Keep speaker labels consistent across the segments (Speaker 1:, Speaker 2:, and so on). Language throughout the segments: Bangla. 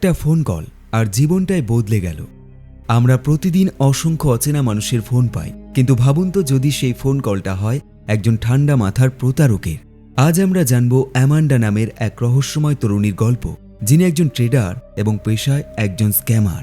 Speaker 1: একটা ফোন কল আর জীবনটাই বদলে গেল। আমরা প্রতিদিন অসংখ্য অচেনা মানুষের ফোন পাই, কিন্তু ভাবুন তো যদি সেই ফোন কলটা হয় একজন ঠান্ডা মাথার প্রতারকের। আজ আমরা জানব অ্যামান্ডা নামের এক রহস্যময় তরুণীর গল্প, যিনি একজন ট্রেডার এবং পেশায় একজন স্ক্যামার।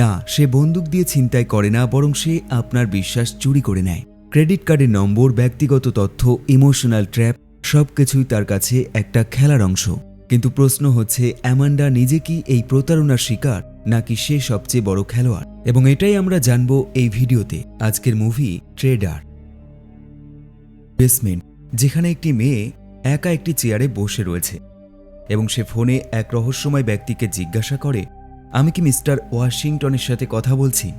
Speaker 1: না, সে বন্দুক দিয়ে ছিনতাই করে না, বরং সে আপনার বিশ্বাস চুরি করে নেয়। ক্রেডিট কার্ডের নম্বর, ব্যক্তিগত তথ্য, ইমোশনাল ট্র্যাপ, সবকিছুই তার কাছে একটা খেলার অংশ। কিন্তু প্রশ্ন হচ্ছে, অ্যামান্ডা নিজে কি এই প্রতারণার শিকার, নাকি সে সবচেয়ে বড় খেলোয়াড়? এবং এটাই আমরা জানব এই ভিডিওতে, আজকের মুভি, ট্রেডার। বেসমেন্ট, যেখানে একটি মেয়ে একা একটি চেয়ারে বসে রয়েছে, এবং সে ফোনে এক রহস্যময় ব্যক্তিকে জিজ্ঞাসা করে, আমি কি মিস্টার ওয়াশিংটনের সাথে কথা বলছি?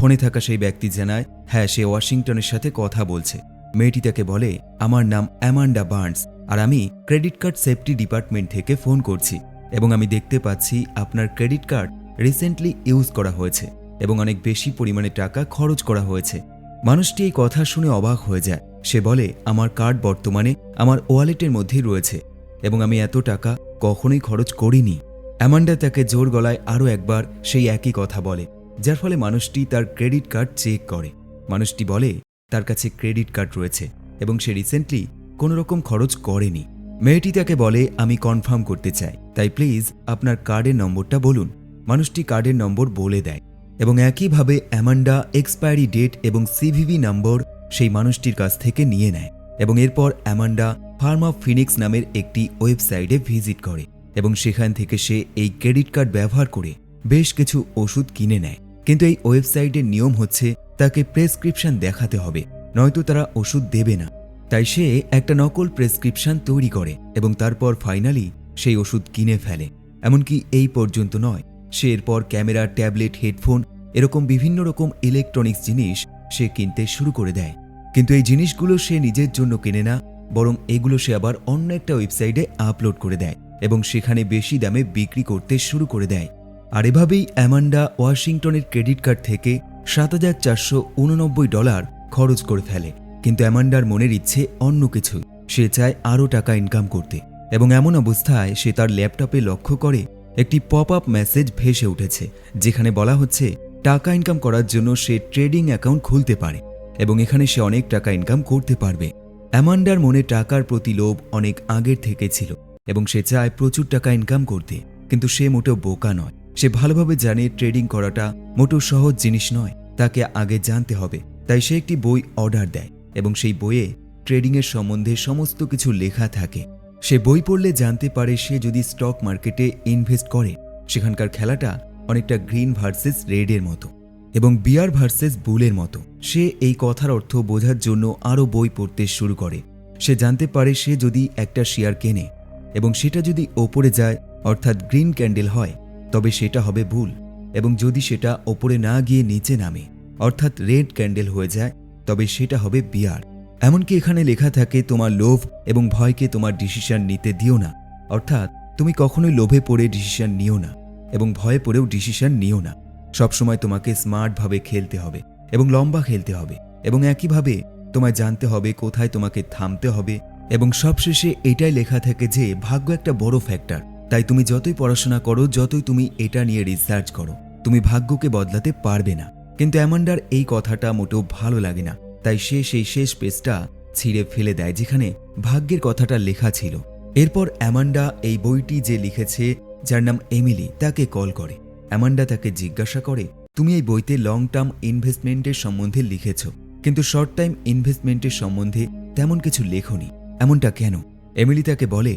Speaker 1: ফোনে থাকা সেই ব্যক্তি জানায় হ্যাঁ সে ওয়াশিংটনের সাথে কথা বলছে। মেয়েটি তাকে বলে, আমার নাম অ্যামান্ডা বার্নস। আর আমি ক্রেডিট কার্ড সেফটি ডিপার্টমেন্ট থেকে ফোন করছি এবং আমি দেখতে পাচ্ছি আপনার ক্রেডিট কার্ড রিসেন্টলি ইউজ করা হয়েছে এবং অনেক বেশি পরিমাণে টাকা খরচ করা হয়েছে। মানুষটি এই কথা শুনে অবাক হয়ে যায়। সে বলে, আমার কার্ড বর্তমানে আমার ওয়ালেটের মধ্যেই রয়েছে এবং আমি এত টাকা কখনোই খরচ করিনি। অ্যামান্ডা তাকে জোর গলায় আরও একবার সেই একই কথা বলে, যার ফলে মানুষটি তার ক্রেডিট কার্ড চেক করে। মানুষটি বলে, তার কাছে ক্রেডিট কার্ড রয়েছে এবং সে রিসেন্টলি কোনো রকম খরচ করেনি। মেয়েটি তাকে বলে, আমি কনফার্ম করতে চাই। তাই প্লিজ আপনার কার্ডের নম্বরটা বলুন। মানুষটি কার্ডের নম্বর বলে দেয় এবং একইভাবে অ্যামান্ডা এক্সপায়ারি ডেট এবং সিভিভি নম্বর সেই মানুষটির কাছ থেকে নিয়ে নেয় এবং এরপর অ্যামান্ডা ফার্মা ফিনিক্স নামের একটি ওয়েবসাইটে ভিজিট করে এবং সেখান থেকে সে এই ক্রেডিট কার্ড ব্যবহার করে বেশ কিছু ওষুধ কিনে নেয়। কিন্তু এই ওয়েবসাইটের নিয়ম হচ্ছে, তাকে প্রেসক্রিপশন দেখাতে হবে, নয়তো তারা ওষুধ দেবে না। তাই সে একটা নকল প্রেসক্রিপশন তৈরি করে এবং তারপর ফাইনালি সেই ওষুধ কিনে ফেলে। এমনকি এই পর্যন্ত নয়, সে এরপর ক্যামেরা, ট্যাবলেট, হেডফোন এরকম বিভিন্ন রকম ইলেকট্রনিক্স জিনিস সে কিনতে শুরু করে দেয়। কিন্তু এই জিনিসগুলো সে নিজের জন্য কেনে না, বরং এগুলো সে আবার অন্য একটা ওয়েবসাইটে আপলোড করে দেয় এবং সেখানে বেশি দামে বিক্রি করতে শুরু করে দেয়। আর এভাবেই অ্যামান্ডা ওয়াশিংটনের ক্রেডিট কার্ড থেকে সাত হাজার চারশো উননব্বই ডলার খরচ করে ফেলে। কিন্তু অ্যামান্ডার মনের ইচ্ছে অন্য কিছু। সে চায় আরও টাকা ইনকাম করতে এবং এমন অবস্থায় সে তার ল্যাপটপে লক্ষ্য করে একটি পপ আপ মেসেজ ভেসে উঠেছে, যেখানে বলা হচ্ছে, টাকা ইনকাম করার জন্য সে ট্রেডিং অ্যাকাউন্ট খুলতে পারে এবং এখানে সে অনেক টাকা ইনকাম করতে পারবে। অ্যামান্ডার মনে টাকার প্রতি লোভ অনেক আগের থেকে ছিল এবং সে চায় প্রচুর টাকা ইনকাম করতে, কিন্তু সে মোটেও বোকা নয়। সে ভালোভাবে জানে ট্রেডিং করাটা মোটেও সহজ জিনিস নয়, তাকে আগে জানতে হবে, তাই সে একটি বই অর্ডার দেয়। এবং সেই বইয়ে ট্রেডিংয়ের সম্বন্ধে সমস্ত কিছু লেখা থাকে। সে বই পড়লে জানতে পারে সে যদি স্টক মার্কেটে ইনভেস্ট করে, সেখানকার খেলাটা অনেকটা গ্রিন ভার্সেস রেডের মতো এবং বিয়ার ভার্সেস বুলের মতো। সে এই কথার অর্থ বোঝার জন্য আরও বই পড়তে শুরু করে। সে জানতে পারে সে যদি একটা শেয়ার কেনে এবং সেটা যদি ওপরে যায়, অর্থাৎ গ্রিন ক্যান্ডেল হয়, তবে সেটা হবে ভুল এবং যদি সেটা ওপরে না গিয়ে নিচে নামে, অর্থাৎ রেড ক্যান্ডেল হয়ে যায় তবে সেটা হবে বিয়ার। এমনকি এখানে লেখা থাকে, তোমার লোভ এবং ভয়কে তোমার ডিসিশন নিতে দিও না। অর্থাৎ, তুমি কখনোই লোভে পড়ে ডিসিশন নিও না এবং ভয়ে পড়েও ডিসিশন নিও না। সবসময় তোমাকে স্মার্টভাবে খেলতে হবে এবং লম্বা খেলতে হবে এবং একইভাবে তোমায় জানতে হবে কোথায় তোমাকে থামতে হবে এবং সবশেষে এটাই লেখা থাকে যে, ভাগ্য একটা বড় ফ্যাক্টর তাই তুমি যতই পড়াশোনা করো, যতই তুমি এটা নিয়ে রিসার্চ করো, তুমি ভাগ্যকে বদলাতে পারবে না। কিন্তু অ্যামান্ডার এই কথাটা মোটেও ভালো লাগে না। তাই সে সেই শেষ পেজটা ছিঁড়ে ফেলে দেয়, যেখানে ভাগ্যের কথাটা লেখা ছিল। এরপর অ্যামান্ডা এই বইটি যে লিখেছে, যার নাম এমিলি, তাকে কল করে। অ্যামান্ডা তাকে জিজ্ঞাসা করে, তুমি এই বইতে লং টার্ম ইনভেস্টমেন্টের সম্বন্ধে লিখেছ। কিন্তু শর্ট টাইম ইনভেস্টমেন্টের সম্বন্ধে তেমন কিছু লেখনি। এমনটা কেন? এমিলি তাকে বলে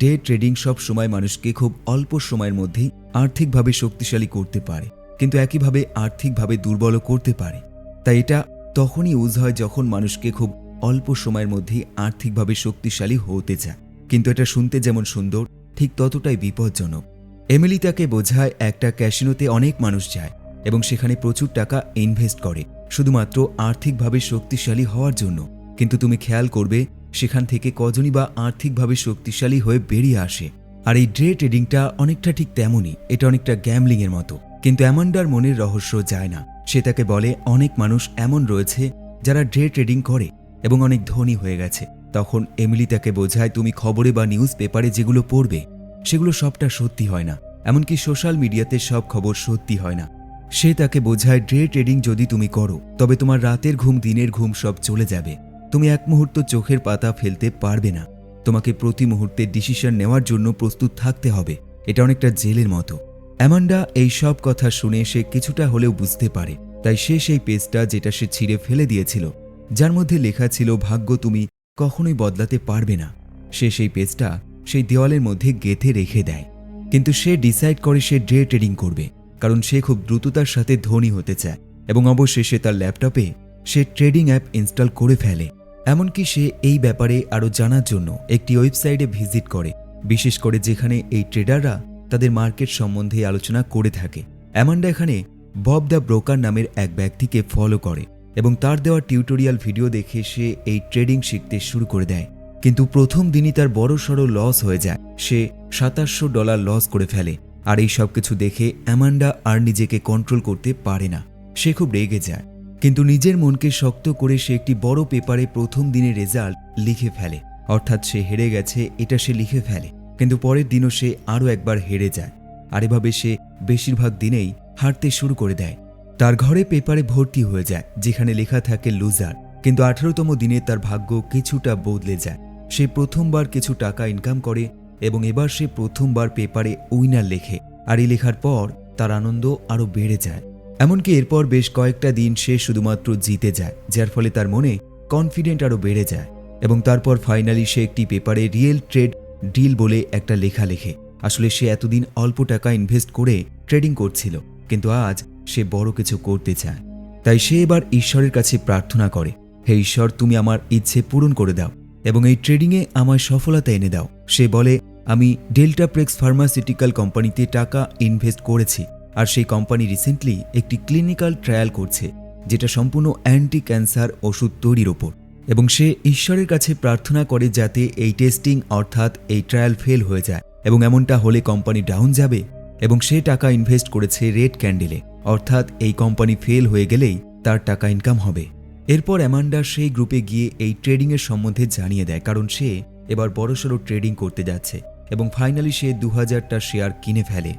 Speaker 1: ডে ট্রেডিং সব সময় মানুষকে খুব অল্প সময়ের মধ্যেই আর্থিকভাবে শক্তিশালী করতে পারে। কিন্তু একইভাবে আর্থিকভাবে দুর্বলও করতে পারে। তাই এটা তখনই ইউজ হয় যখন মানুষকে খুব অল্প সময়ের মধ্যেই আর্থিকভাবে শক্তিশালী হতে চায়। কিন্তু এটা শুনতে যেমন সুন্দর, ঠিক ততটাই বিপজ্জনক। এমিলি তাকে বোঝায় একটা ক্যাসিনোতে অনেক মানুষ যায় এবং সেখানে প্রচুর টাকা ইনভেস্ট করে, শুধুমাত্র আর্থিকভাবে শক্তিশালী হওয়ার জন্য। কিন্তু তুমি খেয়াল করবে, সেখান থেকে কজনই বা আর্থিকভাবে শক্তিশালী হয়ে বেরিয়ে আসে। আর এই ড্রে ট্রেডিংটা অনেকটা ঠিক তেমনই, এটা অনেকটা গ্যামলিং এর মতো। কিন্তু অ্যামান্ডার মনের রহস্য যায় না। সে তাকে বলে, অনেক মানুষ এমন রয়েছে যারা ড্রে ট্রেডিং করে এবং অনেক ধনী হয়ে গেছে। তখন এমিলি তাকে বোঝায়, তুমি খবরে বা নিউজ পেপারে যেগুলো পড়বে, সেগুলো সবটা সত্যি হয় না। এমনকি সোশ্যাল মিডিয়াতে সব খবর সত্যি হয় না। সে তাকে বোঝায়, ডে ট্রেডিং যদি তুমি করো, তবে তোমার রাতের ঘুম, দিনের ঘুম সব চলে যাবে। তুমি এক মুহূর্ত চোখের পাতা ফেলতে পারবে না। তোমাকে প্রতি মুহূর্তে ডিসিশন নেওয়ার জন্য প্রস্তুত থাকতে হবে। এটা অনেকটা জেলের মতো। অ্যামান্ডা এই সব কথা শুনে সে কিছুটা হলেও বুঝতে পারে। তাই সে সেই পেজটা যেটা সে ছিঁড়ে ফেলে দিয়েছিল, যার মধ্যে লেখা ছিল, ভাগ্য তুমি কখনোই বদলাতে পারবে না। সে সেই পেজটা সেই দেওয়ালের মধ্যে গেঁথে রেখে দেয়। কিন্তু সে ডিসাইড করে সে ডে ট্রেডিং করবে, কারণ সে খুব দ্রুততার সাথে ধনী হতে চায় এবং অবশেষে তার ল্যাপটপে সে ট্রেডিং অ্যাপ ইনস্টল করে ফেলে। এমনকি সে এই ব্যাপারে আরও জানার জন্য একটি ওয়েবসাইটে ভিজিট করে, বিশেষ করে যেখানে এই ট্রেডাররা তাদের মার্কেট সম্বন্ধে আলোচনা করে থাকে। অ্যামান্ডা এখানে বব দ্য ব্রোকার নামের এক ব্যক্তিকে ফলো করে এবং তার দেওয়া টিউটোরিয়াল ভিডিও দেখে সে এই ট্রেডিং শিখতে শুরু করে দেয়। কিন্তু প্রথম দিনই তার বড় সড়ো লস হয়ে যায়। সে সাতাশশো ডলার লস করে ফেলে আর এই সব কিছু দেখে অ্যামান্ডা আর নিজেকে কন্ট্রোল করতে পারে না। সে খুব রেগে যায়। কিন্তু নিজের মনকে শক্ত করে সে একটি বড় পেপারে প্রথম দিনের রেজাল্ট লিখে ফেলে। অর্থাৎ সে হেরে গেছে, এটা সে লিখে ফেলে। কিন্তু পরের দিনও সে আরও একবার হেরে যায়। আর এভাবে সে বেশিরভাগ দিনেই হারতে শুরু করে দেয়। তার ঘরে পেপারে ভর্তি হয়ে যায়, যেখানে লেখা থাকে লুজার। কিন্তু আঠারোতম দিনে তার ভাগ্য কিছুটা বদলে যায়। সে প্রথমবার কিছু টাকা ইনকাম করে এবং এবার সে প্রথমবার পেপারে উইনার লেখে। আর এই লেখার পর তার আনন্দ আরও বেড়ে যায়। এমনকি এরপর বেশ কয়েকটা দিন সে শুধুমাত্র জিতে যায়, যার ফলে তার মনে কনফিডেন্ট আরও বেড়ে যায়। এবং তারপর ফাইনালি সে একটি পেপারে রিয়েল ট্রেড ডিল বলে একটা লেখা লেখে। আসলে সে এতদিন অল্প টাকা ইনভেস্ট করে ট্রেডিং করছিল, কিন্তু আজ সে বড় কিছু করতে চায়। তাই সে এবার ঈশ্বরের কাছে প্রার্থনা করে, হে ঈশ্বর, তুমি আমার ইচ্ছে পূরণ করে দাও এবং এই ট্রেডিংয়ে আমায় সফলতা এনে দাও। সে বলে, আমি ডেল্টাপ্রেক্স ফার্মাসিউটিক্যাল কোম্পানিতে টাকা ইনভেস্ট করেছি আর সেই কোম্পানি রিসেন্টলি একটি ক্লিনিক্যাল ট্রায়াল করছে, যেটা সম্পূর্ণ অ্যান্টি ক্যান্সার ওষুধ তৈরির ওপর। এবং সে ঈশ্বরের কাছে প্রার্থনা করে যাতে এই টেস্টিং অর্থাৎ এই ট্রায়াল ফেল হয়ে যায় এবং এমনটা হলে কোম্পানি ডাউন যাবে এবং সে টাকা ইনভেস্ট করেছে রেড ক্যান্ডেলে। অর্থাৎ এই কোম্পানি ফেল হয়ে গেলেই তার টাকা ইনকাম হবে। এরপর অ্যামান্ডা সেই গ্রুপে গিয়ে এই ট্রেডিংয়ের সম্বন্ধে জানিয়ে দেয়, কারণ সে এবার বড়সড় ট্রেডিং করতে যাচ্ছে এবং ফাইনালি সে দু হাজারটা শেয়ার কিনে ফেলে।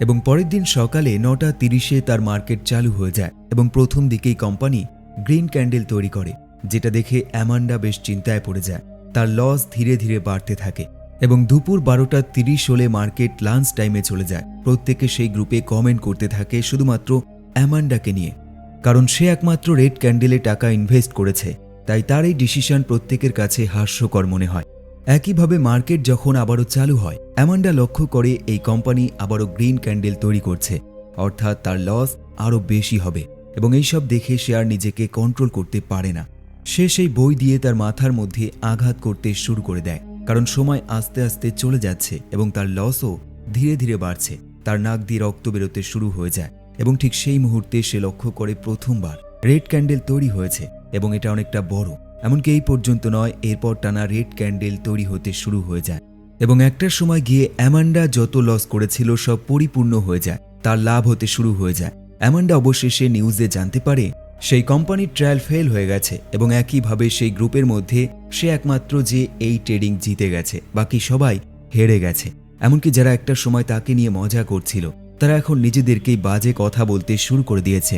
Speaker 1: এবং পরের দিন সকালে নটা তিরিশে তার মার্কেট চালু হয়ে যায় এবং প্রথম দিকেই কোম্পানি গ্রিন ক্যান্ডেল তৈরি করে। যেটা দেখে অ্যামান্ডা বেশ চিন্তায় পড়ে যায়। তার লস ধীরে ধীরে বাড়তে থাকে এবং দুপুর বারোটা তিরিশ হলে মার্কেট লাঞ্চ টাইমে চলে যায়। প্রত্যেকে সেই গ্রুপে কমেন্ট করতে থাকে শুধুমাত্র অ্যামান্ডাকে নিয়ে। কারণ সে একমাত্র রেড ক্যান্ডেলে টাকা ইনভেস্ট করেছে, তাই তার এই ডিসিশন প্রত্যেকের কাছে হাস্যকর মনে হয়। একইভাবে মার্কেট যখন আবারও চালু হয়, অ্যামান্ডা লক্ষ্য করে এই কোম্পানি আবারও গ্রিন ক্যান্ডেল তৈরি করছে, অর্থাৎ তার লস আরও বেশি হবে এবং এইসব দেখে সে আর নিজেকে কন্ট্রোল করতে পারে না। সে সেই বই দিয়ে তার মাথার মধ্যে আঘাত করতে শুরু করে দেয়, কারণ সময় আস্তে আস্তে চলে যাচ্ছে এবং তার লসও ধীরে ধীরে বাড়ছে। তার নাক দিয়ে রক্ত বেরোতে শুরু হয়ে যায় এবং ঠিক সেই মুহূর্তে সে লক্ষ্য করে প্রথমবার রেড ক্যান্ডেল তৈরি হয়েছে এবং এটা অনেকটা বড়। এমনকি এই পর্যন্ত নয়, এরপর টানা রেড ক্যান্ডেল তৈরি হতে শুরু হয়ে যায় এবং একটার সময় গিয়ে অ্যামান্ডা যত লস করেছিল সব পরিপূর্ণ হয়ে যায়, তার লাভ হতে শুরু হয়ে যায়। অ্যামান্ডা অবশেষে নিউজে জানতে পারে সেই কোম্পানির ট্রায়াল ফেল হয়ে গেছে এবং একইভাবে সেই গ্রুপের মধ্যে সে একমাত্র যে এই ট্রেডিং জিতে গেছে, বাকি সবাই হেরে গেছে। এমনকি যারা একটা সময় তাকে নিয়ে মজা করছিল, তারা এখন নিজেদেরকেই বাজে কথা বলতে শুরু করে দিয়েছে।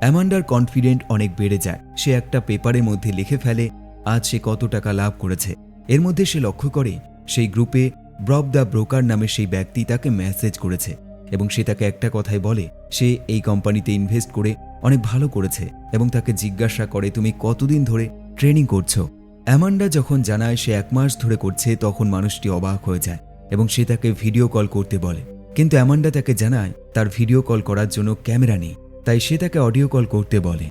Speaker 1: অ্যামান্ডার কনফিডেন্ট অনেক বেড়ে যায়, সে একটা পেপারের মধ্যে লিখে ফেলে আজ সে কত টাকা লাভ করেছে। এর মধ্যে সে লক্ষ্য করে, সেই গ্রুপে ব্রব দ্য ব্রোকার নামে সেই ব্যক্তি তাকে মেসেজ করেছে এবং সে তাকে একটা কথাই বলে, সে এই কোম্পানিতে ইনভেস্ট করে অনেক ভালো করেছে এবং তাকে জিজ্ঞাসা করে, তুমি কতদিন ধরে ট্রেনিং করছ? অ্যামান্ডা যখন জানায় সে এক মাস ধরে করছে, তখন মানুষটি অবাক হয়ে যায় এবং সে তাকে ভিডিও কল করতে বলে। কিন্তু অ্যামান্ডা তাকে জানায়, তার ভিডিও কল করার জন্য ক্যামেরা নেই। তাই সে তাকে অডিও কল করতে বলে।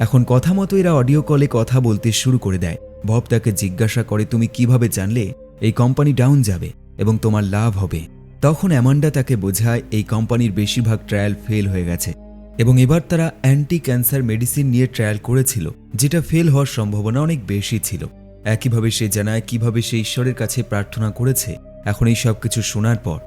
Speaker 1: এখন কথা মতো এরা অডিও কলে কথা বলতে শুরু করে দেয়। বব তাকে জিজ্ঞাসা করে, তুমি কীভাবে জানলে এই কোম্পানি ডাউন যাবে এবং তোমার লাভ হবে? তখন অ্যামান্ডা তাকে বোঝায়, এই কোম্পানির বেশিরভাগ ট্রায়াল ফেল হয়ে গেছে। এবং এবার তারা অ্যান্টি ক্যান্সার মেডিসিন নিয়ে ট্রায়াল করেছিল, যেটা ফেল হওয়ার সম্ভাবনা অনেক বেশি ছিল। একইভাবে সে জানায়, কীভাবে সে ঈশ্বরের কাছে প্রার্থনা করেছে, এখন এই সব কিছু শোনার পর।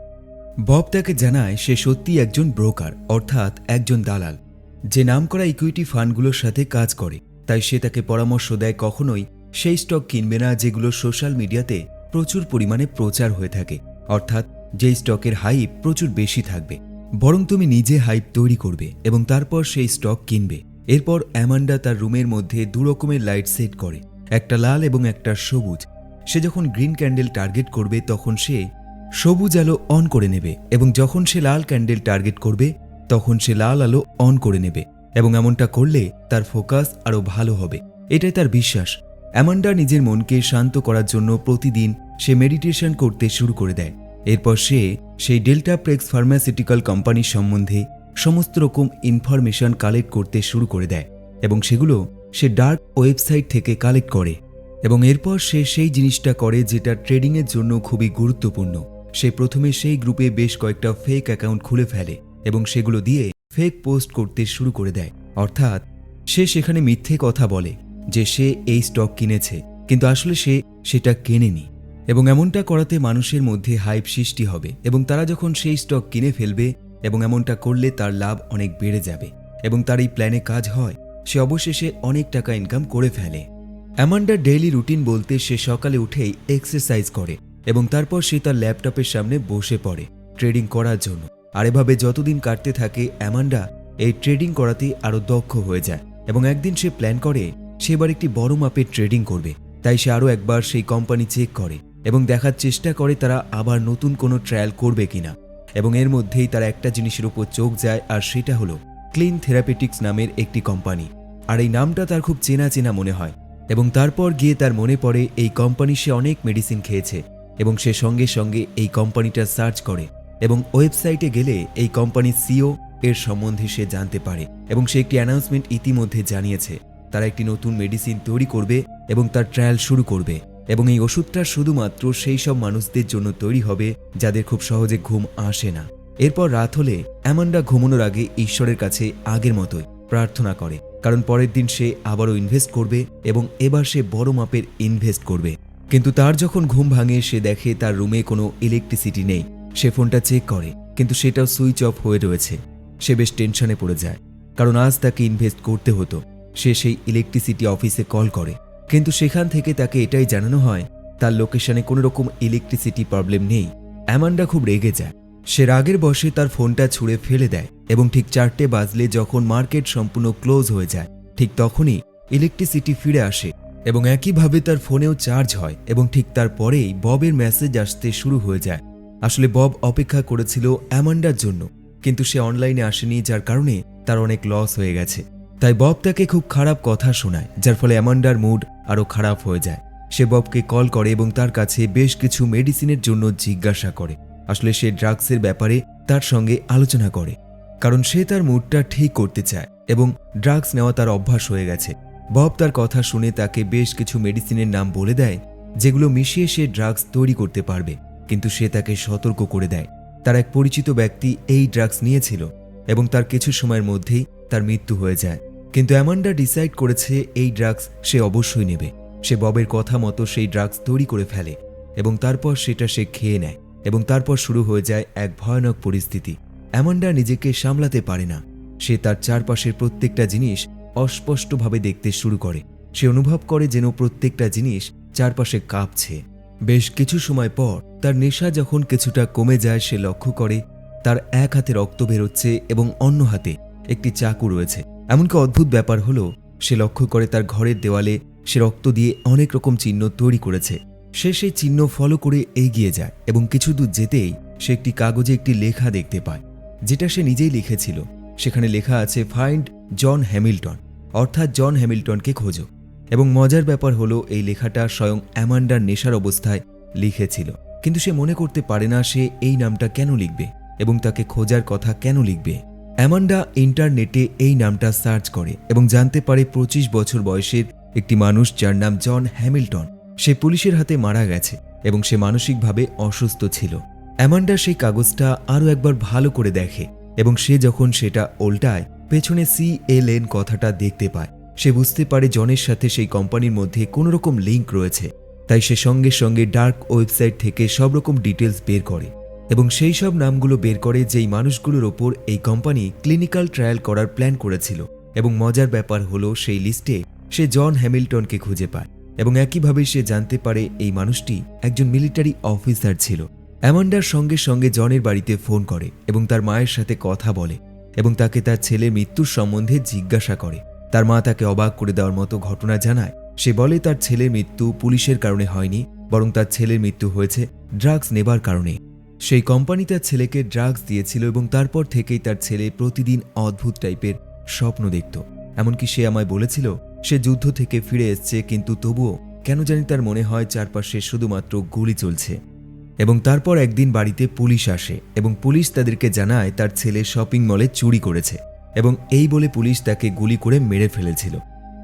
Speaker 1: বব তাকে জানায়, সে সত্যি একজন ব্রোকার, অর্থাৎ একজন দালাল। যে নামকরা ইকুইটি ফান্ডগুলোর সাথে কাজ করে, তাই সে তাকে পরামর্শ দেয় কখনোই সেই স্টক কিনবে না, যেগুলো সোশ্যাল মিডিয়াতে প্রচুর পরিমাণে প্রচার হয়ে থাকে, অর্থাৎ যেই স্টকের হাইপ প্রচুর বেশি থাকবে। বরং তুমি নিজে হাইপ তৈরি করবে এবং তারপর সেই স্টক কিনবে। এরপর অ্যামান্ডা তার রুমের মধ্যে দু রকমের লাইট সেট করে, একটা লাল এবং একটা সবুজ। সে যখন গ্রিন ক্যান্ডেল টার্গেট করবে, তখন সে সবুজ আলো অন করে নেবে এবং যখন সে লাল ক্যান্ডেল টার্গেট করবে, তখন সে লাল আলো অন করে নেবে এবং এমনটা করলে তার ফোকাস আরও ভালো হবে। এটাই তার বিশ্বাস। অ্যামান্ডা নিজের মনকে শান্ত করার জন্য প্রতিদিন সে মেডিটেশন করতে শুরু করে দেয়। এরপর সে সেই ডেল্টা প্রেক্স ফার্মাসিউটিক্যাল কোম্পানির সম্বন্ধে সমস্ত রকম ইনফরমেশন কালেক্ট করতে শুরু করে দেয় এবং সেগুলো সে ডার্ক ওয়েবসাইট থেকে কালেক্ট করে এবং এরপর সে সেই জিনিসটা করে যেটা ট্রেডিংয়ের জন্য খুবই গুরুত্বপূর্ণ। সে প্রথমে সেই গ্রুপে বেশ কয়েকটা ফেক অ্যাকাউন্ট খুলে ফেলে এবং সেগুলো দিয়ে ফেক পোস্ট করতে শুরু করে দেয়। অর্থাৎ সে সেখানে মিথ্যে কথা বলে যে সে এই স্টক কিনেছে, কিন্তু আসলে সে সেটা কেনেনি। এবং এমনটা করাতে মানুষের মধ্যে হাইপ সৃষ্টি হবে এবং তারা যখন সেই স্টক কিনে ফেলবে এবং এমনটা করলে তার লাভ অনেক বেড়ে যাবে এবং তার এই প্ল্যানে কাজ হয়, সে অবশেষে অনেক টাকা ইনকাম করে ফেলে। অ্যামান্ডার ডেইলি রুটিন বলতে সে সকালে উঠেই এক্সারসাইজ করে এবং তারপর সে তার ল্যাপটপের সামনে বসে পড়ে ট্রেডিং করার জন্য। আর এভাবে যতদিন কাটতে থাকে, অ্যামান্ডা এই ট্রেডিং করাতে আরও দক্ষ হয়ে যায় এবং একদিন সে প্ল্যান করে, সে এবার একটি বড় মাপের ট্রেডিং করবে। তাই সে আরও একবার সেই কোম্পানি চেক করে। এবং দেখার চেষ্টা করে তারা আবার নতুন কোনো ট্রায়াল করবে কিনা। এবং এর মধ্যেই তারা একটা জিনিসের উপর চোখ যায়, আর সেটা হলো ক্লিন থেরাপিটিক্স নামের একটি কোম্পানি আর এই নামটা তার খুব চেনা চেনা মনে হয়। এবং তারপর গিয়ে তার মনে পড়ে, এই কোম্পানি সে অনেক মেডিসিন খেয়েছে এবং সে সঙ্গে সঙ্গে এই কোম্পানিটা সার্চ করে। এবং ওয়েবসাইটে গেলে এই কোম্পানির সিও এর সম্বন্ধে সে জানতে পারে। এবং সে একটি অ্যানাউন্সমেন্ট ইতিমধ্যে জানিয়েছে। তারা একটি নতুন মেডিসিন তৈরি করবে এবং তার ট্রায়াল শুরু করবে। এবং এই ওষুধটা শুধুমাত্র সেই সব মানুষদের জন্য তৈরি হবে যাদের খুব সহজে ঘুম আসে না। এরপর রাত হলে অ্যামান্ডা ঘুমানোর আগে ঈশ্বরের কাছে আগের মতোই প্রার্থনা করে, কারণ পরের দিন সে আবারও ইনভেস্ট করবে এবং এবার সে বড় মাপের ইনভেস্ট করবে। কিন্তু তার যখন ঘুম ভাঙে, সে দেখে তার রুমে কোনো ইলেকট্রিসিটি নেই। সে ফোনটা চেক করে, কিন্তু সেটাও সুইচ অফ হয়ে রয়েছে। সে বেশ টেনশনে পড়ে যায়, কারণ আজ তাকে ইনভেস্ট করতে হতো। সে সেই ইলেকট্রিসিটি অফিসে কল করে। কিন্তু সেখান থেকে তাকে এটাই জানানো হয়, তার লোকেশনে কোনো রকম ইলেকট্রিসিটি প্রবলেম নেই। অ্যামান্ডা খুব রেগে যায়। সে রাগের বসে তার ফোনটা ছুঁড়ে ফেলে দেয় এবং ঠিক চারটে বাজলে যখন মার্কেট সম্পূর্ণ ক্লোজ হয়ে যায়, ঠিক তখনই ইলেকট্রিসিটি ফিরে আসে এবং একইভাবে তার ফোনেও চার্জ হয় এবং ঠিক তারপরেই ববের মেসেজ আসতে শুরু হয়ে যায়। আসলে বব অপেক্ষা করেছিল অ্যামান্ডার জন্য, কিন্তু সে অনলাইনে আসেনি যার কারণে তার অনেক লস হয়ে গেছে। তাই বব তাকে খুব খারাপ কথা শোনায়, যার ফলে অ্যামান্ডার মুড আরও খারাপ হয়ে যায়। সে ববকে কল করে এবং তার কাছে বেশ কিছু মেডিসিনের জন্য জিজ্ঞাসা করে। আসলে সে ড্রাগসের ব্যাপারে তার সঙ্গে আলোচনা করে। কারণ সে তার মুডটা ঠিক করতে চায় এবং ড্রাগস নেওয়া তার অভ্যাস হয়ে গেছে। বব তার কথা শুনে তাকে বেশ কিছু মেডিসিনের নাম বলে দেয়, যেগুলো মিশিয়ে সে ড্রাগস তৈরি করতে পারবে। কিন্তু সে তাকে সতর্ক করে দেয়। তার এক পরিচিত ব্যক্তি এই ড্রাগস নিয়েছিল এবং তার কিছু সময়ের মধ্যেই তার মৃত্যু হয়ে যায়। কিন্তু অ্যামান্ডা ডিসাইড করেছে এই ড্রাগস সে অবশ্যই নেবে। সে ববের কথা মতো সেই ড্রাগস তৈরি করে ফেলে এবং তারপর সেটা সে খেয়ে নেয় এবং তারপর শুরু হয়ে যায় এক ভয়ানক পরিস্থিতি। অ্যামান্ডা নিজেকে সামলাতে পারে না। সে তার চারপাশের প্রত্যেকটা জিনিস অস্পষ্টভাবে দেখতে শুরু করে। সে অনুভব করে যেন প্রত্যেকটা জিনিস চারপাশে কাঁপছে। বেশ কিছু সময় পর তার নেশা যখন কিছুটা কমে যায় সে লক্ষ্য করে, তার এক হাতে রক্ত বেরোচ্ছে এবং অন্য হাতে একটি চাকু রয়েছে। এমনকি অদ্ভুত ব্যাপার হলো, সে লক্ষ্য করে তার ঘরের দেওয়ালে সে রক্ত দিয়ে অনেক রকম চিহ্ন তৈরি করেছে। সে সেই চিহ্ন ফলো করে এগিয়ে যায় এবং কিছু দূর যেতেই সে একটি কাগজে একটি লেখা দেখতে পায়, যেটা সে নিজেই লিখেছিল। সেখানে লেখা আছে ফাইন্ড জন হ্যামিল্টন অর্থাৎ জন হ্যামিল্টনকে খোঁজো। এবং মজার ব্যাপার হলো, এই লেখাটা স্বয়ং অ্যামান্ডার নেশার অবস্থায় লিখেছিল। কিন্তু সে মনে করতে পারে না সে এই নামটা কেন লিখবে এবং তাকে খোঁজার কথা কেন লিখবে। অ্যামান্ডা ইন্টারনেটে এই নামটা সার্চ করে এবং জানতে পারে পঁচিশ বছর বয়সের একটি মানুষ যার নাম জন হ্যামিল্টন। সে পুলিশের হাতে মারা গেছে এবং সে মানসিকভাবে অসুস্থ ছিল। অ্যামান্ডা সেই কাগজটা আরও একবার ভালো করে দেখে এবং সে যখন সেটা ওল্টায় পেছনে সি এল এন কথাটা দেখতে পায়। সে বুঝতে পারে জনের সাথে সেই কোম্পানির মধ্যে কোনো রকম লিঙ্ক রয়েছে। তাই সে সঙ্গে সঙ্গে ডার্ক ওয়েবসাইট থেকে সব রকম ডিটেলস বের করে। এবং সেই সব নামগুলো বের করে যেই মানুষগুলোর ওপর এই কোম্পানি ক্লিনিক্যাল ট্রায়াল করার প্ল্যান করেছিল এবং মজার ব্যাপার হলো সেই লিস্টে সে জন হ্যামিল্টনকে খুঁজে পায় এবং একইভাবে সে জানতে পারে এই মানুষটি একজন মিলিটারি অফিসার ছিল। অ্যামান্ডার সঙ্গে সঙ্গে জনের বাড়িতে ফোন করে এবং তার মায়ের সাথে কথা বলে এবং তাকে তার ছেলের মৃত্যুর সম্বন্ধে জিজ্ঞাসা করে। তার মা তাকে অবাক করে দেওয়ার মতো ঘটনা জানায়। সে বলে, তার ছেলের মৃত্যু পুলিশের কারণে হয়নি, বরং তার ছেলের মৃত্যু হয়েছে ড্রাগস নেবার কারণে। সেই কোম্পানি তার ছেলেকে ড্রাগস দিয়েছিল এবং তারপর থেকেই তার ছেলে প্রতিদিন অদ্ভুত টাইপের স্বপ্ন দেখত। এমনকি সে আমায় বলেছিল, সে যুদ্ধ থেকে ফিরে এসছে, কিন্তু তবুও কেন জানি তার মনে হয় চারপাশে শুধুমাত্র গুলি চলছে। এবং তারপর একদিন বাড়িতে পুলিশ আসে এবং পুলিশ তাদেরকে জানায় তার ছেলে শপিং মলে চুরি করেছে এবং এই বলে পুলিশ তাকে গুলি করে মেরে ফেলেছিল।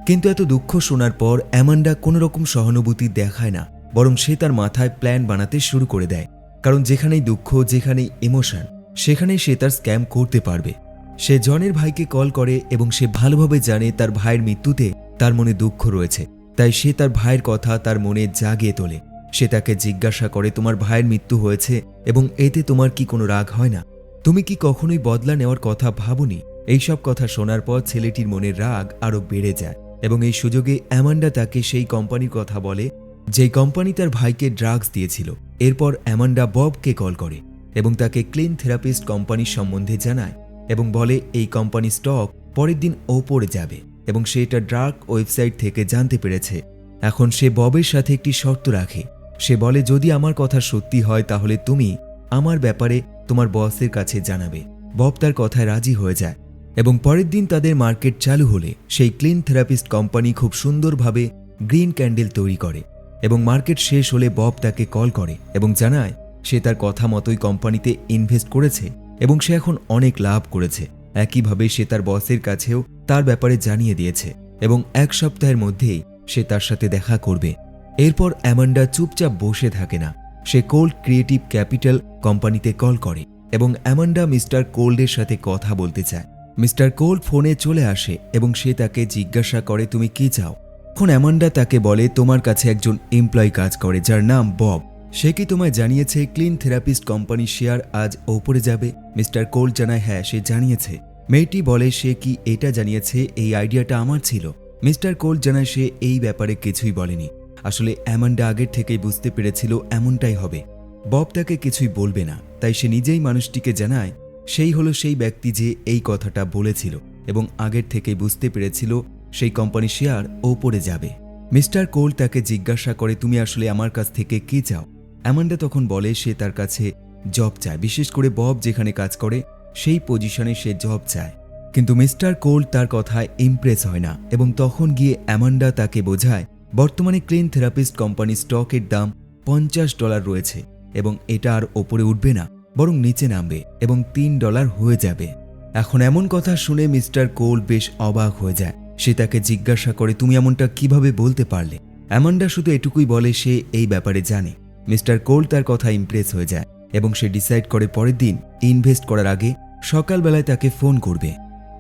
Speaker 1: কিন্তু এত দুঃখ শোনার পর অ্যামান্ডা কোনো রকম সহানুভূতি দেখায় না, বরং সে তার মাথায় প্ল্যান বানাতে শুরু করে দেয়। কারণ যেখানেই দুঃখ, যেখানেই ইমোশন সেখানেই সে তার স্ক্যাম করতে পারবে। সে জনের ভাইকে কল করে এবং সে ভালোভাবে জানে তার ভাইয়ের মৃত্যুতে তার মনে দুঃখ রয়েছে। তাই সে তার ভাইয়ের কথা তার মনে জাগিয়ে তোলে। সে তাকে জিজ্ঞাসা করে, তোমার ভাইয়ের মৃত্যু হয়েছে এবং এতে তোমার কি কোনো রাগ হয় না? তুমি কি কখনোই বদলা নেওয়ার কথা ভাবনি? এইসব কথা শোনার পর ছেলেটির মনে রাগ আরও বেড়ে যায় এবং এই সুযোগে অ্যামান্ডা তাকে সেই কোম্পানির কথা বলে, যেই কোম্পানি তার ভাইকে ড্রাগস দিয়েছিল। এরপর অ্যামান্ডা ববকে কল করে এবং তাকে ক্লিন থেরাপিস্ট কোম্পানির সম্বন্ধে জানায় এবং বলে, এই কোম্পানি স্টক পরের দিন ওপরে যাবে এবং সে এটা ড্রাগ ওয়েবসাইট থেকে জানতে পেরেছে। এখন সে ববের সাথে একটি শর্ত রাখে। সে বলে, যদি আমার কথা সত্যি হয় তাহলে তুমি আমার ব্যাপারে তোমার বসের কাছে জানাবে। বব তার কথায় রাজি হয়ে যায় এবং পরের দিন তাদের মার্কেট চালু হলে সেই ক্লিন থেরাপিস্ট কোম্পানি খুব সুন্দরভাবে গ্রিন ক্যান্ডেল তৈরি করে। এবং মার্কেট শেষ হলে বব তাকে কল করে এবং জানায়, সে তার কথা মতোই কোম্পানিতে ইনভেস্ট করেছে এবং সে এখন অনেক লাভ করেছে। একইভাবে সে তার বসের কাছেও তার ব্যাপারে জানিয়ে দিয়েছে এবং এক সপ্তাহের মধ্যেই সে তার সাথে দেখা করবে। এরপর অ্যামান্ডা চুপচাপ বসে থাকে না। সে কোল্ড ক্রিয়েটিভ ক্যাপিটাল কোম্পানিতে কল করে এবং অ্যামান্ডা মিস্টার কোল্ডের সাথে কথা বলতে চায়। মিস্টার কোল্ড ফোনে চলে আসে এবং সে তাকে জিজ্ঞাসা করে, তুমি কি চাও? এখন অ্যামান্ডা তাকে বলে, তোমার কাছে একজন এমপ্লয় কাজ করে, যার নাম বব। সে কি তোমায় জানিয়েছে, ক্লিন থেরাপিস্ট কোম্পানি শেয়ার আজ ওপরে যাবে? মিস্টার কোল্ড জানায় হ্যাঁ সে জানিয়েছে। মেয়েটি বলে, সে কি এটা জানিয়েছে? এই আইডিয়াটা আমার ছিল। মিস্টার কোল্ড জানায়, সে এই ব্যাপারে কিছুই বলেনি। আসলে অ্যামান্ডা আগের থেকেই বুঝতে পেরেছিল এমনটাই হবে। বব তাকে কিছুই বলবে না। তাই সে নিজেই মানুষটিকে জানায়, সেই হলো সেই ব্যক্তি যে এই কথাটা বলেছিল এবং আগের থেকেই বুঝতে পেরেছিল সেই কোম্পানি শেয়ার ওপরে যাবে। মিস্টার কোল তাকে জিজ্ঞাসা করে, তুমি আসলে আমার কাছ থেকে কি চাও? অ্যামান্ডা তখন বলে, সে তার কাছে জব চায়। বিশেষ করে বব যেখানে কাজ করে, সেই পজিশনে সে জব চায়। কিন্তু মিস্টার কোল তার কথায় ইমপ্রেস হয় না এবং তখন গিয়ে অ্যামান্ডা তাকে বোঝায়, বর্তমানে ক্লিন থেরাপিস্ট কোম্পানি স্টকের দাম পঞ্চাশ ডলার রয়েছে এবং এটা আর ওপরে উঠবে না, বরং নিচে নামবে এবং তিন ডলার হয়ে যাবে। এখন এমন কথা শুনে মিস্টার কোল বেশ অবাক হয়ে যায়। সে তাকে জিজ্ঞাসা করে, তুমি এমনটা কীভাবে বলতে পারলে? অ্যামান্ডা শুধু এটুকুই বলে, সে এই ব্যাপারে জানে। মিস্টার কোল তার কথা ইমপ্রেস হয়ে যায় এবং সে ডিসাইড করে পরের দিন ইনভেস্ট করার আগে সকালবেলায় তাকে ফোন করবে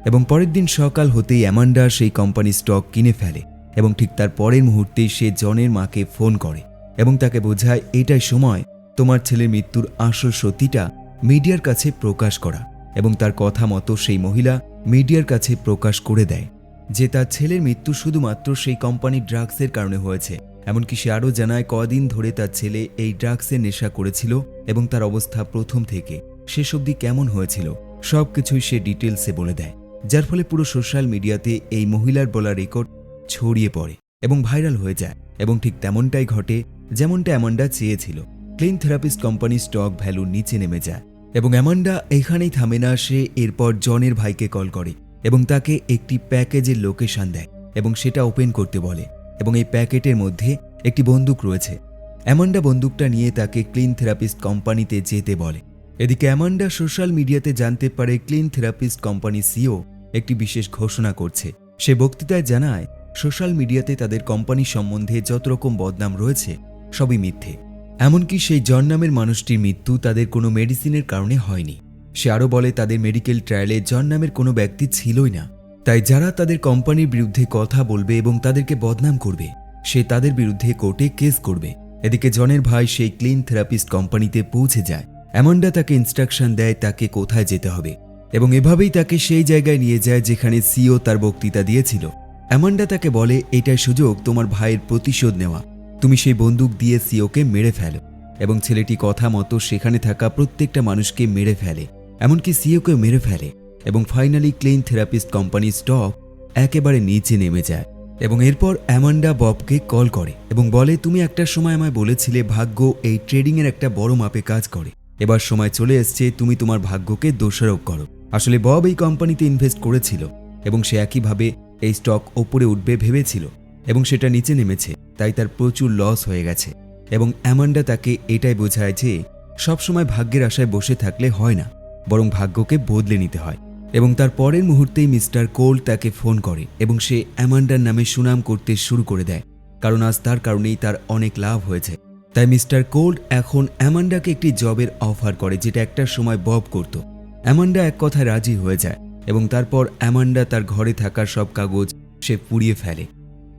Speaker 1: এবং পরের দিন সকাল হতেই অ্যামান্ডা সেই কোম্পানি স্টক কিনে ফেলে এবং ঠিক তার পরের মুহূর্তেই সে জনের মাকে ফোন করে এবং তাকে বোঝায়, এটাই সময় তোমার ছেলের মৃত্যুর আসল সত্যিটা মিডিয়ার কাছে প্রকাশ করা। এবং তার কথা মতো সেই মহিলা মিডিয়ার কাছে প্রকাশ করে দেয়। যে তার ছেলের মৃত্যু শুধুমাত্র সেই কোম্পানির ড্রাগসের কারণে হয়েছে। এমনকি সে আরও জানায়, কদিন ধরে তার ছেলে এই ড্রাগসের নেশা করেছিল এবং তার অবস্থা প্রথম থেকে। শেষ অবধি কেমন হয়েছিল সব কিছুই সে ডিটেলসে বলে দেয়। যার ফলে পুরো সোশ্যাল মিডিয়াতে এই মহিলার বলা রেকর্ড ছড়িয়ে পড়ে এবং ভাইরাল হয়ে যায়। এবং ঠিক তেমনটাই ঘটে যেমনটা অ্যামান্ডা চেয়েছিল। Clean therapist company stock value নিচে নেমে যায়। এবং অ্যামান্ডা এখানেই থামে না, সে এরপর জনের ভাইকে কল করে। এবং তাকে একটি প্যাকেজের লোকেশন দেয় এবং সেটা ওপেন করতে বলে এবং এই প্যাকেটের মধ্যে একটি বন্দুক রয়েছে। অ্যামান্ডা বন্দুকটা নিয়ে তাকে ক্লিন থেরাপিস্ট কোম্পানিতে যেতে বলে। এদিকে অ্যামান্ডা সোশ্যাল মিডিয়াতে জানতে পারে ক্লিন থেরাপিস্ট কোম্পানি সিও একটি বিশেষ ঘোষণা করছে। সে বক্তৃতায় জানায়, সোশ্যাল মিডিয়াতে তাদের কোম্পানি সম্বন্ধে যত রকম বদনাম রয়েছে, সবই মিথ্যে। এমনকি সেই জন নামের মানুষটির মৃত্যু তাদের কোনো মেডিসিনের কারণে হয়নি। সে আরও বলে, তাদের মেডিকেল ট্রায়ালে জন নামের কোনো ব্যক্তি ছিলই না। তাই যারা তাদের কোম্পানির বিরুদ্ধে কথা বলবে এবং তাদেরকে বদনাম করবে, সে তাদের বিরুদ্ধে কোর্টে কেস করবে। এদিকে জনের ভাই সেই ক্লিন থেরাপিস্ট কোম্পানিতে পৌঁছে যায়। অ্যামান্ডা তাকে ইনস্ট্রাকশন দেয়, তাকে কোথায় যেতে হবে। এবং এভাবেই তাকে সেই জায়গায় নিয়ে যায় যেখানে সিও তার বক্তৃতা দিয়েছিল। অ্যামান্ডা তাকে বলে, এটাই সুযোগ, তোমার ভাইয়ের প্রতিশোধ নেওয়া। তুমি সেই বন্দুক দিয়ে সিওকে মেরে ফেলো। এবং ছেলেটি কথা মতো সেখানে থাকা প্রত্যেকটা মানুষকে মেরে ফেলে। এমনকি সিওকেও মেরে ফেলে এবং ফাইনালি ক্লিন থেরাপিস্ট কোম্পানির স্টক একেবারে নিচে নেমে যায় এবং এরপর অ্যামান্ডা ববকে কল করে এবং বলে, তুমি একটা সময় আমায় বলেছিলে ভাগ্য এই ট্রেডিংয়ের একটা বড় মাপে কাজ করে। এবার সময় চলে এসছে, তুমি তোমার ভাগ্যকে দোষারোপ করো। আসলে বব এই কোম্পানিতে ইনভেস্ট করেছিল এবং সে একইভাবে এই স্টক ওপরে উঠবে ভেবেছিল এবং সেটা নিচে নেমেছে, তাই তার প্রচুর লস হয়ে গেছে এবং অ্যামান্ডা তাকে এটাই বোঝায় যে সবসময় ভাগ্যের আশায় বসে থাকলে হয় না। বরং ভাগ্যকে বদলে নিতে হয়। এবং তার পরের মুহূর্তেই মিস্টার কোল তাকে ফোন করে এবং সে অ্যামান্ডার নামে সুনাম করতে শুরু করে দেয়, কারণ আজ তার কারণেই তার অনেক লাভ হয়েছে। তাই মিস্টার কোল্ড এখন অ্যামান্ডাকে একটি জবের অফার করে যেটা একটা সময় বব করত। অ্যামান্ডা এক কথায় রাজি হয়ে যায় এবং তারপর অ্যামান্ডা তার ঘরে থাকার সব কাগজ সে পুড়িয়ে ফেলে।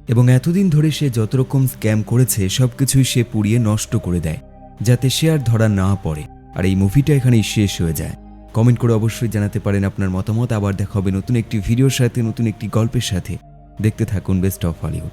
Speaker 1: এবং এতদিন ধরে সে যত রকম স্ক্যাম করেছে, সবকিছুই সে পুড়িয়ে নষ্ট করে দেয়, যাতে সে আর ধরা না পড়ে। আর এই মুভিটা এখানেই শেষ হয়ে যায়। কমেন্ট করে অবশ্যই জানাতে পারেন আপনার মতামত। আবার দেখা হবে নতুন একটি ভিডিওর সাথে, নতুন একটি গল্পের সাথে। দেখতে থাকুন বেস্ট অফ হলিউড